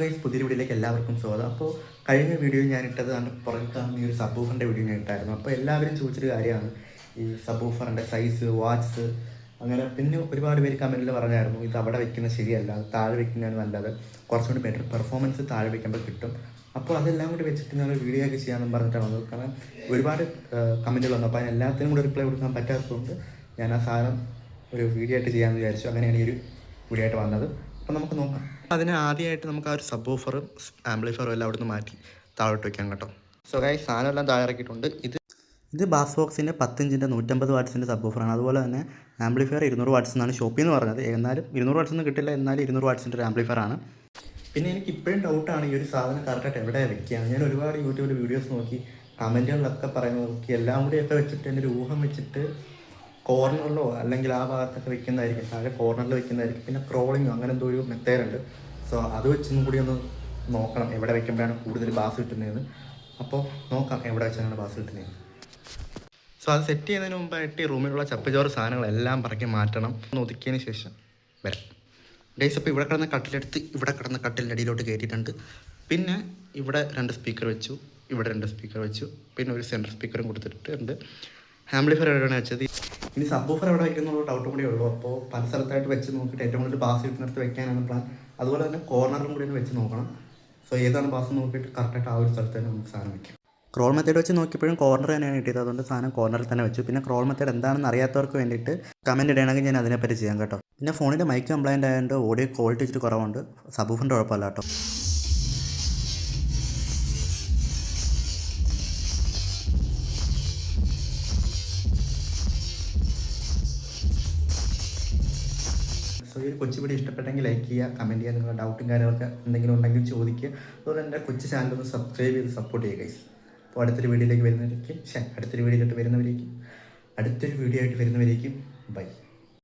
Guys പുതിയ വീഡിയോയിലേക്ക് എല്ലാവർക്കും സ്വാഗതം. അപ്പോൾ കഴിഞ്ഞ വീഡിയോ ഞാൻ ഇട്ടത് അതിന്റെ പുറത്താണ് ഈ ഒരു സബൂഫറിന്റെ വീഡിയോ ഞാൻ ഇട്ടായിരുന്നു. അപ്പോൾ എല്ലാവരും ചോദിച്ചൊരു കാര്യമാണ്. ഈ സബൂഫറിന്റെ സൈസ് വാച്ച്സ് അങ്ങനെ പിന്നെ ഒരുപാട് പേര് കമന്റിൽ പറഞ്ഞായിരുന്നു ഇത് അവിടെ വെക്കുന്നത് ശരിയല്ല താഴെ വെക്കുന്നതാണ് നല്ലത്. കുറച്ചുകൂടി ബെറ്റർ പെർഫോമൻസ് താഴെ വെക്കുമ്പോൾ കിട്ടും. അപ്പോൾ അതെല്ലാം കൂടി വെച്ചിട്ട് ഞങ്ങൾ വീഡിയോ ഒക്കെ ചെയ്യാമെന്ന് പറഞ്ഞിട്ടാണ് വന്നത്. കാരണം ഒരുപാട് കമന്റുകൾ വന്നു. അപ്പോൾ അതിന് എല്ലാത്തിനും കൂടി റിപ്ലൈ കൊടുക്കാൻ പറ്റാത്തതുകൊണ്ട് ഞാൻ ആ സാധനം ഒരു വീഡിയോ ആയിട്ട് ചെയ്യാമെന്ന് വിചാരിച്ചു. അങ്ങനെയാണ് ഈ ഒരു വീഡിയോ ആയിട്ട് വന്നത്. അപ്പോൾ നമുക്ക് നോക്കാം. അതിന് ആദ്യമായിട്ട് നമുക്ക് ആ ഒരു സബ് ഓഫറും ആംപ്ലിഫയറും എല്ലാം അവിടെ നിന്ന് മാറ്റി താഴോട്ട് വയ്ക്കാം കേട്ടോ. സോ ഗൈ സാധനം എല്ലാം താഴെ ഇറക്കിയിട്ടുണ്ട് ഇത് ഇത് ബാസ് ബോക്സിന്റെ പത്തിഞ്ചിന്റെ നൂറ്റമ്പത് വാട്ട്സിന്റെ സബ് ഓഫറാണ് അതുപോലെ തന്നെ ആംപ്ലിഫയർ ഇരുന്നൂറ് വാട്ട്സ് എന്നാണ് ഷോപ്പിൽ നിന്ന് പറഞ്ഞത്. എന്നാലും ഇരുന്നൂറ് വാട്ട്സ് ഒന്നും കിട്ടില്ല. എന്നാലും ഇരുന്നൂറ് വാട്ട്സിന്റെ ഒരു ആംപ്ലിഫയർ ആണ്. പിന്നെ എനിക്ക് ഇപ്പോഴും ഡൗട്ടാണ് ഈ ഒരു സാധനം കറക്റ്റായിട്ട് എവിടെയാണ് വെക്കുക. ഞാൻ ഒരുപാട് യൂട്യൂബിൽ വീഡിയോസ് നോക്കി കമന്റുകളിലൊക്കെ പറയുന്നത് നോക്കി എല്ലാം കൂടിയൊക്കെ വെച്ചിട്ട് എന്റെ ഒരു ഊഹം വെച്ചിട്ട് കോർണറിലോ അല്ലെങ്കിൽ ആ ഭാഗത്തൊക്കെ വെക്കുന്നതായിരിക്കും താഴെ കോർണറിൽ വെക്കുന്നതായിരിക്കും. പിന്നെ ക്രോളിങ്ങോ അങ്ങനെ എന്തോ ഒരു മെത്തേഡുണ്ട് സോ അത് വെച്ചൊന്നും കൂടി ഒന്ന് നോക്കണം എവിടെ വെക്കുമ്പോഴാണ് കൂടുതൽ ബാസ് കിട്ടുന്നതെന്ന്. അപ്പോൾ നോക്കാം എവിടെ വെച്ചാണ് ബാസ് കിട്ടുന്നത് സോ അത് സെറ്റ് ചെയ്യുന്നതിന് മുമ്പായിട്ട് ഈ റൂമിലുള്ള ചപ്പുചോറ് സാധനങ്ങളെല്ലാം പറക്കി മാറ്റണം. ഒന്ന് ഒതുക്കിയതിന് ശേഷം വരാം. ഡേയ്സ് അപ്പോൾ ഇവിടെ കിടന്ന കട്ടിലെടുത്ത് ഇവിടെ കിടന്ന കട്ടിലിന്റെ അടിയിലോട്ട് കയറ്റിയിട്ടുണ്ട്. പിന്നെ ഇവിടെ രണ്ട് സ്പീക്കർ വെച്ചു ഇവിടെ രണ്ട് സ്പീക്കർ വെച്ചു പിന്നെ ഒരു സെന്റർ സ്പീക്കറും കൊടുത്തിട്ടുണ്ട്. ആംപ്ലിഫയർ എവിടെയാണ് വെച്ചത്? ഇനി സബ് ഓഫർ എവിടെ വയ്ക്കുന്നുള്ള ഡൗട്ടും കൂടി ഉള്ളൂ. അപ്പോൾ പല സ്ഥലത്തായിട്ട് വെച്ച് നോക്കിയിട്ട് ഏറ്റവും കൂടുതൽ ബാസ് കിട്ടുന്നിടത്ത് വെക്കാനാണ് പ്ലാൻ അതുപോലെ തന്നെ കോർണറിലും കൂടി ഒന്ന് വെച്ച് നോക്കണം. സോ ഏതാണ് ബാസ് നോക്കിയിട്ട് കറക്റ്റായിട്ട് ആ ഒരു സ്ഥലത്ത് തന്നെ നമുക്ക് സാധനം വെക്കാം. ക്രോൾ മെത്തേഡ് വെച്ച് നോക്കിയപ്പോഴും കോർണർ തന്നെയാണ് കിട്ടിയത്. അതുകൊണ്ട് സാധനം കോർണറിൽ തന്നെ വെച്ചു. പിന്നെ ക്രോൾ മെത്തേഡ് എന്താണെന്ന് അറിയാത്തവർക്ക് വേണ്ടിയിട്ട് കമന്റ് ഇടണമെങ്കിൽ ഞാൻ അതിനെപ്പറ്റി ചെയ്യാം കേട്ടോ. പിന്നെ ഫോണിന്റെ മൈക്ക് കംപ്ലയിന്റ് ആയതുകൊണ്ട് ഓഡിയോ ക്വാളിറ്റി ഇച്ചിരി കുറവുണ്ട്. സബൂഫിന്റെ കുഴപ്പമില്ല കേട്ടോ. സോ ഈ ഒരു കൊച്ചു വീഡിയോ ഇഷ്ടപ്പെട്ടെങ്കിൽ ലൈക്ക് ചെയ്യുക കമന്റ് ചെയ്യുക നിങ്ങളുടെ ഡൗട്ടും കാര്യങ്ങളൊക്കെ എന്തെങ്കിലും ഉണ്ടെങ്കിൽ ചോദിക്കുക. അതുപോലെ എന്റെ കൊച്ചു ചാനൽ ഒന്ന് സബ്സ്ക്രൈബ് ചെയ്ത് സപ്പോർട്ട് ചെയ്യുക ഗൈസ് അപ്പോൾ അടുത്തൊരു വീഡിയോയിലേക്ക് വരുന്നവരേക്കും ശേ അടുത്തൊരു വീഡിയോയിലോട്ട് വരുന്നവരേക്കും അടുത്തൊരു വീഡിയോ ആയിട്ട് വരുന്നവരേക്കും ബൈ